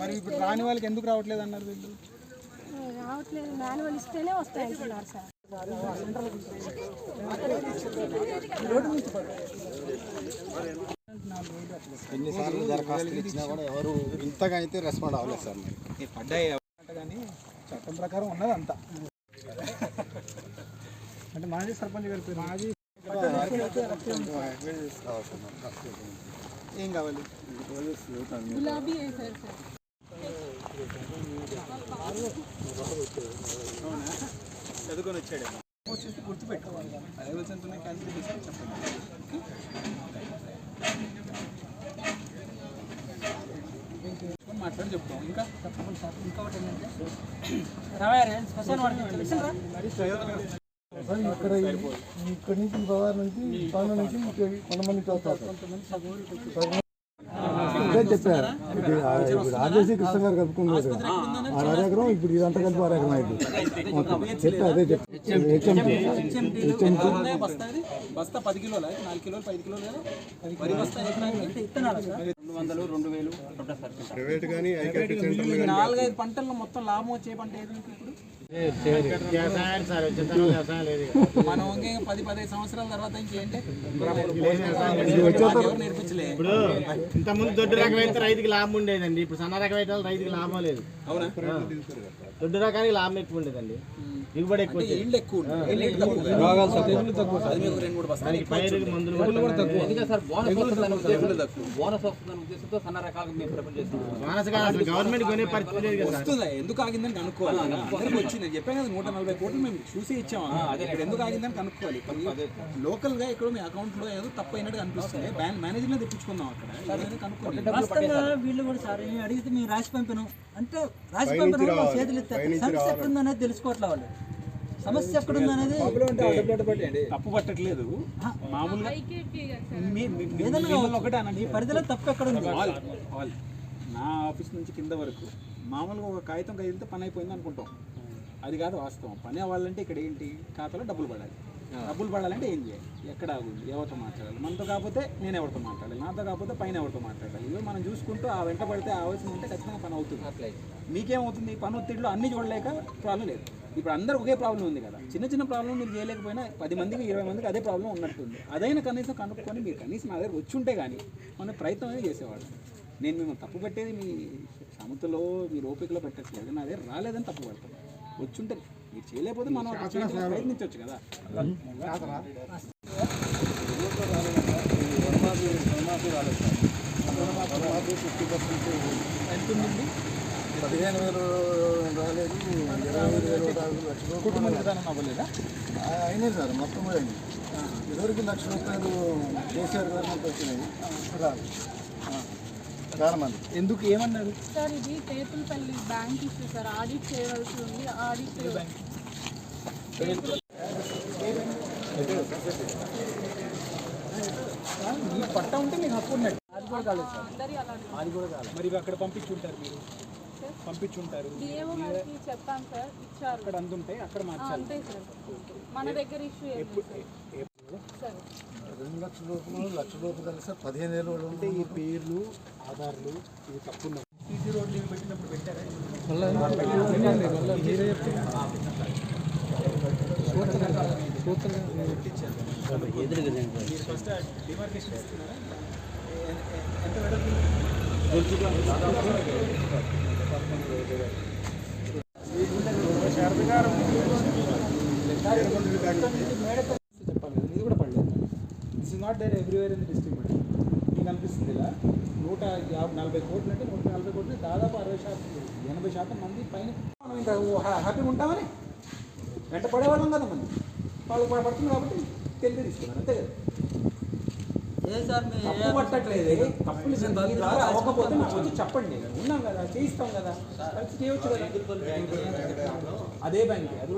మరి ఇప్పుడు రాని వాళ్ళకి ఎందుకు రావట్లేదు అన్నారు వీళ్ళు? రావట్లేదు మాన్యువల్ ఇస్తేనే వస్తాయి అంటున్నారు సార్. ఎన్నిసార్లు దరఖాస్తులు ఇచ్చినా కూడా ఎవరు ఇంతగా అయితే రెస్పాండ్ అవ్వలేదు సార్ మరి. పడ్డాయి. కానీ చట్టం ప్రకారం ఉన్నది అంతా అంటే మాజీ సర్పంచ్ గారి పేరు. మాజీ ఏం కావాలి? గులాబీ సార్? చదువుకొని వచ్చాడు. వచ్చేసి గుర్తుపెట్టుకోవాలి. లెవెల్స్ ఎంత ఉన్నాయి క్యాన్సిల్ చేసి చెప్పండి. ఓకే? మాట్లాడి చెప్తాం ఇంకా చెప్పండి సార్ ఇంకా ఒకటి ఏంటంటే? సార్ ఇక్కడ ఇక్కడ నుంచి గోదావరి నుంచి పనుల నుంచి ఇక్కడ కొంతమంది వస్తారు చెప్పారు. ఆ- ఇప్పుడు ఆర్జేసీ కృష్ణ గారు కలుపుకున్నారు ఎకరం ఇప్పుడు ఇదంతా కలిపి ఆరు ఎకరం అయింది. చెప్తే అదే బస్తా పది కిలోలు? నాలుగు కిలోలు పది కిలోలు రెండు వందలు రెండు వేలు ప్రైవేట్ కానీ నాలుగైదు పంటల్లో మొత్తం లాభం వచ్చే పంట ఏది ఇప్పుడు? మనం ఇంకే పది పదిహేను సంవత్సరాల తర్వాత ఇంకేంటి ఇంతకుముందు దొడ్డు రకం అయితే రైతుకి లాభం ఉండేదండి. ఇప్పుడు సన్న రకం అయితే రైతుకి లాభం లేదు. అవునా? దొడ్డు రకానికి లాభం ఎక్కువ ఉండేదండి. దిగుబడి ఎక్కువ గవర్నమెంట్ కొనే పరిస్థితి లేదు కదా. వస్తుందా? ఎందుకు ఆగిందని వచ్చింది. నేను చెప్పాను కదా నూట నలభై కోట్లు మేము చూసి ఇచ్చాము ఇక్కడ ఎందుకు ఆగిందని కనుక్కోవాలి. లోకల్గా ఇక్కడ మీ అకౌంట్లో ఏదో తప్పు అయినట్టు కనిపిస్తుంది. బ్యాంక్ మేనేజర్ తెప్పించుకుందాం అక్కడ. కనుక్కోవాలి వీళ్ళు కూడా సార్ అడిగితే మేము రాసి పంపినాం. అంటే రాసి పంపిన చేతులు ఎత్తారు సమస్య ఎక్కడుందనేది తెలుసుకోవట్లే వాళ్ళు. సమస్య ఎక్కడుందనేది తప్పు పట్టట్లేదు. మామూలుగా ఒకటే పరిధిలో తప్పు ఆల్ ఆల్ నా ఆఫీస్ నుంచి కింద వరకు మామూలుగా ఒక కాగితం కదిలితే పని అయిపోయింది అనుకుంటాం. అది కాదు వాస్తవం. పని అవ్వాలంటే ఇక్కడ ఏంటి? ఖాతాలో డబ్బులు పడాలి. డబ్బులు పడాలంటే ఏం చేయాలి? ఎక్కడ ఆగుంది ఎవరితో మాట్లాడాలి? మనతో కాకపోతే నేను ఎవరితో మాట్లాడాలి? నాతో కాకపోతే పైన ఎవరితో మాట్లాడాలి? ఇవి మనం చూసుకుంటూ ఆ వెంట పడితే ఆవాల్సింది ఉంటే ఖచ్చితంగా పని అవుతుంది. మీకేమవుతుంది? పని ఒత్తిడిలో అన్ని చూడలేక ప్రాబ్లం లేదు. ఇప్పుడు అందరికి ఒకే ప్రాబ్లం ఉంది కదా. చిన్న చిన్న ప్రాబ్లం మీరు చేయలేకపోయినా పది మందికి ఇరవై మందికి అదే ప్రాబ్లం ఉన్నట్టుంది. అదైనా కనీసం కనుక్కొని మీరు కనీసం నా దగ్గర వచ్చి ఉంటే కానీ మన ప్రయత్నం అనేది చేసేవాడు నేను మిమ్మల్ని తప్పు పెట్టేది మీ సమతలో మీ ఓపికలో పెట్టట్లేదు. నా దగ్గర రాలేదని తప్పు పడతాను వచ్చి ఉంటే మీరు చేయలేకపోతే మనం ప్రయత్నించవచ్చు కదా ఎంత ఉందండి పదిహేను వేలు రాలేదు ఇరవై వేలు రాలేదు కుటుంబ విధానం అవ్వలేదా? అయినాయి సార్ మొత్తం ఇదివరకు లక్ష రూపాయలు కేసీఆర్ గారు వచ్చినాయి. రాదు. చాలా మంది ఎందుకు ఏమన్నారు? సార్ ఇది Tepulapalli bank issue sir. Audit చేయవలసి ఉంది. ఆడిట్ ఈ పట్టా ఉంటే మీకు హక్కు ఉన్నట్టు. అందరి అలా అది కూడా కాదు మరి అక్కడ పంపించుంటారు మీరు? పంపించుంటారు. డిఏఓ గారికి చెప్పాం సార్. ఇచ్చారు. అక్కడ అందుంటాయి అక్కడ మార్చాలి. సార్. మన దగ్గర ఇష్యూ సార్. రెండు లక్షల రూపాయలు లక్ష రూపాయలు కలిసి సార్ పదిహేను వేలు వాళ్ళు అంటే ఈ పేర్లు ఆధార్లు ఇవి తప్పున్నాయి సీసీ రోడ్లు ఇవి పెట్టినప్పుడు పెట్టారా? మీరు ఫస్ట్ డిమార్కేషన్ ఇస్తున్నారా? ఎంత ఎవ్రీవేర్ ఇన్ ది డిస్ట్రిక్ట్ మీకు అనిపిస్తుంది ఇలా నూట యాభై నలభై కోట్లు అంటే నూట నలభై కోట్లు దాదాపు అరవై శాతం ఎనభై శాతం మంది పైన మనం ఇంకా హ్యా- హ్యాపీగా ఉంటామని? వెంట పడేవాళ్ళం కదా మనం. వాళ్ళు పడుతుంది కాబట్టి తెలివి తీసుకున్నారు అంతే కదా? ఏ సార్ మీ తప్పు పట్టట్లేదు. తప్పులు మీ ద్వారా అవ్వకపోతే నాకు వచ్చి చెప్పండి. ఉన్నాం కదా చేయిస్తాం కదా. కలిసి చేయొచ్చు కదా? అదే బ్యాంక్ అది